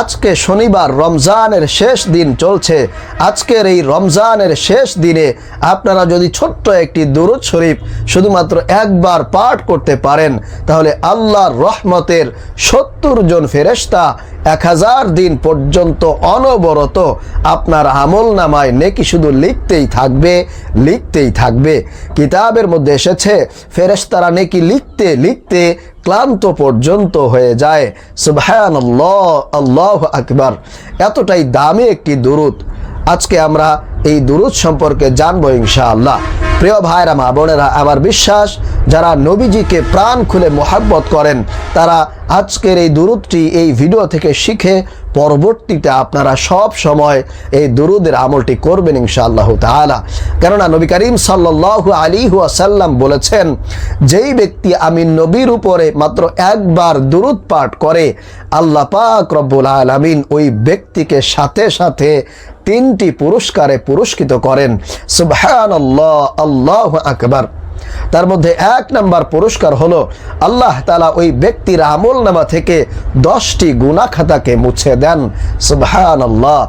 আজকে শনিবার রমজানের শেষ দিন চলছে। আজকের এই রমজানের শেষ দিনে আপনারা যদি ছোট্ট একটি দুরুদ শরীফ শুধুমাত্র একবার পাঠ করতে পারেন, তাহলে আল্লাহর রহমতের সত্তর জন ফেরেশতা এক হাজার দিন পর্যন্ত অনবরত আপনার আমল নামায় নেকি শুধু লিখতেই থাকবে লিখতেই থাকবে। কিতাবের মধ্যে এসেছে, ফেরেশতারা নেকি লিখতে লিখতে ক্লান্ত পর্যন্ত হয়ে যায়। সুবহান আল্লাহ আকবার। এতটাই দামে একটি দুরুদ। আজকে আমরা এই দুরুদ সম্পর্কে জানব ইনশাআল্লাহ। প্রিয় ভাইরা, মা বোনেরা, আমার বিশ্বাস, যারা নবীজিকে প্রাণ খুলে মোহাব্বত করেন, তারা আজকের এই দুরুদটি এই ভিডিও থেকে শিখে পরবর্তীতে আপনারা সব সময় এই দুরুদের আমলটি করবেন ইনশাআল্লাহ তাআলা। কেননা নবী করিম সাল্লাল্লাহু আলাইহি ওয়াসাল্লাম বলেছেন, যেই ব্যক্তি আমি নবীর উপরে মাত্র একবার দুরুদ পাঠ করে, আল্লাহ পাক রব্বুল আলামিন ওই ব্যক্তিকে সাথে সাথে তিনটি পুরস্কারে পুরস্কৃত করেন। সুবহানাল্লাহ, আল্লাহ আকবার। তার মধ্যে এক নাম্বার পুরস্কার হলো, আল্লাহ তালা ওই ব্যক্তির আমল নামা থেকে দশটি গুনা খাতাকে মুছে দেন। সুবহান আল্লাহ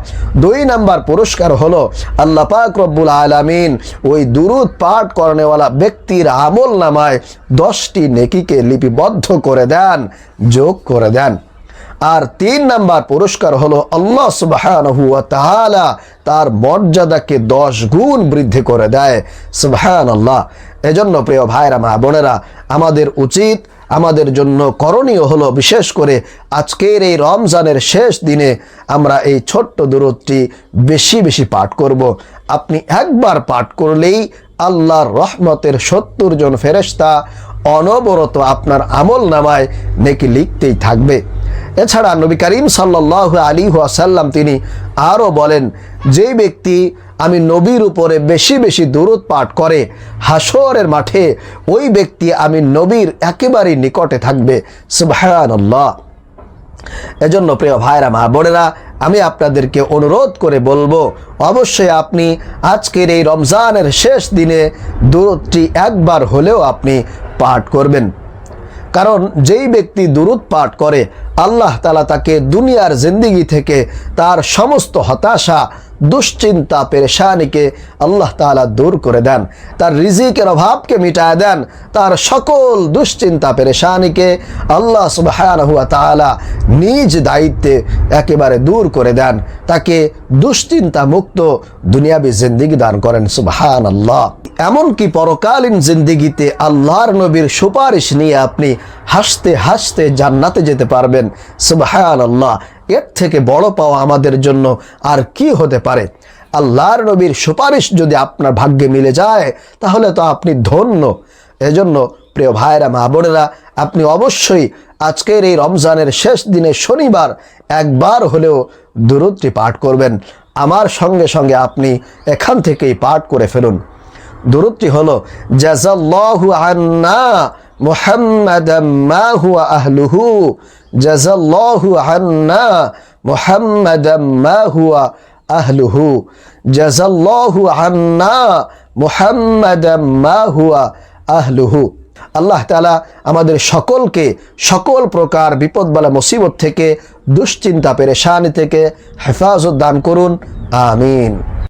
দুই নাম্বার পুরস্কার হলো, আল্লাহ পাক রব্বুল আলামিন ওই দুরুদ পাঠ করনেওয়ালা ব্যক্তির আমল নামায় দশটি নেকিকে লিপিবদ্ধ করে দেন, যোগ করে দেন। আর তিন নাম্বার পুরস্কার হলো আল্লাহ সুবহানাহু ওয়া তাআলা। তার মর্যাদাকে দশ গুণ বৃদ্ধি করে দেয়। সুবহান আল্লাহ এজন্য প্রিয় ভাইরা মা বোনেরা, আমাদের উচিত, আমাদের জন্য করণীয় হলো বিশেষ করে আজকের এই রমজানের শেষ দিনে আমরা এই ছোট্ট দূরত্বটি বেশি বেশি পাঠ করব। আপনি একবার পাঠ করলেই আল্লাহর রহমতের সত্তর জন ফেরেশতা অনবরত আপনার আমল নামায় নেকি লিখতেই থাকবে। এছাড়া নবী করিম সাল্লাহ আলী ওয়াসাল্লাম তিনি আরও বলেন, যেই ব্যক্তি আমি নবীর উপরে বেশি বেশি দূরত পাঠ করে হাসরের মাঠে, ওই ব্যক্তি আমি নবীর একেবারেই নিকটে থাকবে। সুবহানাল্লাহ। এজন্য প্রিয় ভাইরা মা বোনেরা, আমি আপনাদেরকে অনুরোধ করে বলব, অবশ্যই আপনি আজকের এই রমজানের শেষ দিনে দূরত্বটি একবার হলেও আপনি পাঠ করবেন। কারণ যেই ব্যক্তি দুরুদ পাঠ করে, আল্লাহ তালা তাকে দুনিয়ার জিন্দিগি থেকে তার সমস্ত হতাশা, দুশ্চিন্তা, পেরেশানিকে আল্লাহ তালা দূর করে দেন। তার রিজিকের অভাবকে মিটায় দেন। তার সকল দুশ্চিন্তা, পেরেশানিকে আল্লাহ সুবাহ নিজ দায়িত্বে একেবারে দূর করে দেন। তাকে দুশ্চিন্তা মুক্ত দুনিয়াবি জিন্দিগি দান করেন সুবাহান আল্লাহ এমনকি পরকালীন জিন্দিগিতে আল্লাহর নবীর সুপারিশ নিয়ে আপনি হাসতে হাসতে জান্নাতে যেতে পারবেন সুবাহান আল্লাহ এর থেকে বড় পাওয়া আমাদের জন্য আর কি হতে পারে? আল্লাহর নবীর সুপারিশ যদি আপনার ভাগ্যে মিলে যায়, তাহলে তো আপনি ধন্য। এজন্য প্রিয় ভাইরা মা বোনেরা, আপনি অবশ্যই আজকের এই রমজানের শেষ দিনে শনিবার একবার হলেও দূরত্বটি পাঠ করবেন। আমার সঙ্গে সঙ্গে আপনি এখান থেকেই পাঠ করে ফেলুন। দূরত্বটি হলো জাজাল্লাহু আন্না মুহাম্মাদাম মা হুয়া আহলুহু। জাজাল্লাহু আন্না মুহাম্মাদাম মা হুয়া আহলুহু। জাজাল্লাহু আন্না মুহাম্মাদাম মা হুয়া আহলুহু। আল্লাহ তালা আমাদের সকলকে সকল প্রকার বিপদবালা মুসিবত থেকে, দুশ্চিন্তা, পেরেশানি থেকে হেফাজত দান করুন। আমিন।